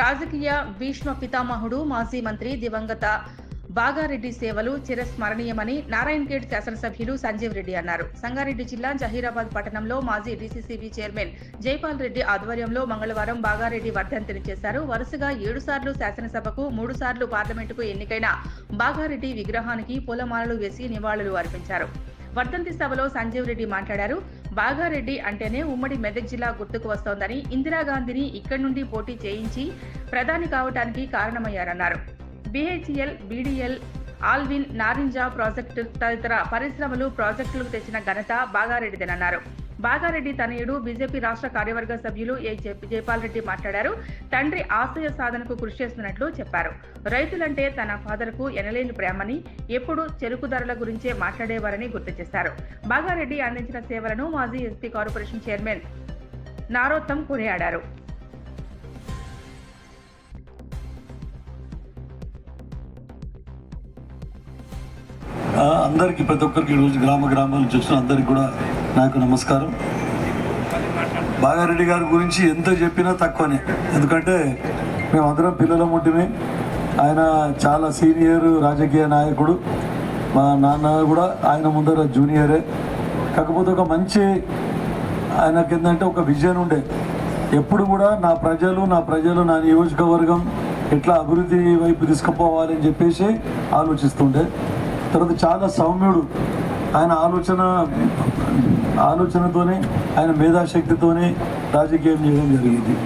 రాజకీయ భీష్మ పితామహుడు మాజీ మంత్రి దివంగత బాగారెడ్డి సేవలు చిరస్మరణీయమని నారాయణఖేడ్ శాసనసభ్యులు సంజీవ్ రెడ్డి అన్నారు. సంగారెడ్డి జిల్లా జహీరాబాద్ పట్టణంలో మాజీ డీసీసీబీ చైర్మన్ జైపాల్ రెడ్డి ఆధ్వర్యంలో మంగళవారం బాగారెడ్డి వర్ధంతిని చేశారు. వరుసగా ఏడు సార్లు శాసనసభకు మూడు సార్లు పార్లమెంటుకు ఎన్నికైన బాగారెడ్డి విగ్రహానికి పూలమాలలు వేసి నివాళులు అర్పించారు. వర్ధంతి సభలో సంజీవ్ రెడ్డి మాట్లాడారు. బాగారెడ్డి అంటేనే ఉమ్మడి మెదక్ జిల్లా గుర్తుకు వస్తోందని ఇందిరాగాంధీని ఇక్కడి నుండి పోటీ చేయించి ప్రధాని కావడానికి కారణమయ్యారన్నారు. BHEL BDL Allwyn Narinja project తదితర పరిశ్రమలు ప్రాజెక్టులకు తెచ్చిన ఘనత బాగారెడ్డిదేనన్నారు. బాగారెడ్డి తనయుడు బీజేపీ రాష్ట్ర కార్యవర్గ సభ్యులు ఏ జైపాల్ రెడ్డి మాట్లాడారు. తండ్రి ఆశయ సాధనకు కృషి చేస్తున్నట్లు చెప్పారు. రైతులంటే తన ఫాదర్కు ఎనలేని ప్రేమని ఎప్పుడు చెరుకు ధరల గురించే మాట్లాడేవారని గుర్తు చేశారు. బాగారెడ్డి అందించిన సేవలను మాజీ ఎస్పీ కార్పొరేషన్ చైర్మన్ నారోత్తం కొనియాడారు. అందరికీ ప్రతి ఒక్కరికి ఈరోజు గ్రామ గ్రామాలు చూసిన అందరికీ అందరికి కూడా నాకు నమస్కారం. బాగారెడ్డి గారి గురించి ఎంత చెప్పినా తక్కువనే. ఎందుకంటే మేమందరం పిల్లల ముట్టిమే ఆయన చాలా సీనియర్ రాజకీయ నాయకుడు. మా నాన్న కూడా ఆయన ముందర జూనియరే. కాకపోతే ఒక మంచి ఆయనకి ఏంటంటే ఒక విజన్ ఉండే. ఎప్పుడు కూడా నా ప్రజలు నా ప్రజలు నా నియోజకవర్గం ఎట్లా అభివృద్ధి వైపు తీసుకుపోవాలని చెప్పేసి ఆలోచిస్తుండే. తర్వాత చాలా సౌమ్యుడు. ఆయన ఆలోచన ఆలోచనతోనే ఆయన మేధాశక్తితోనే రాజకీయం చేయడం జరిగింది.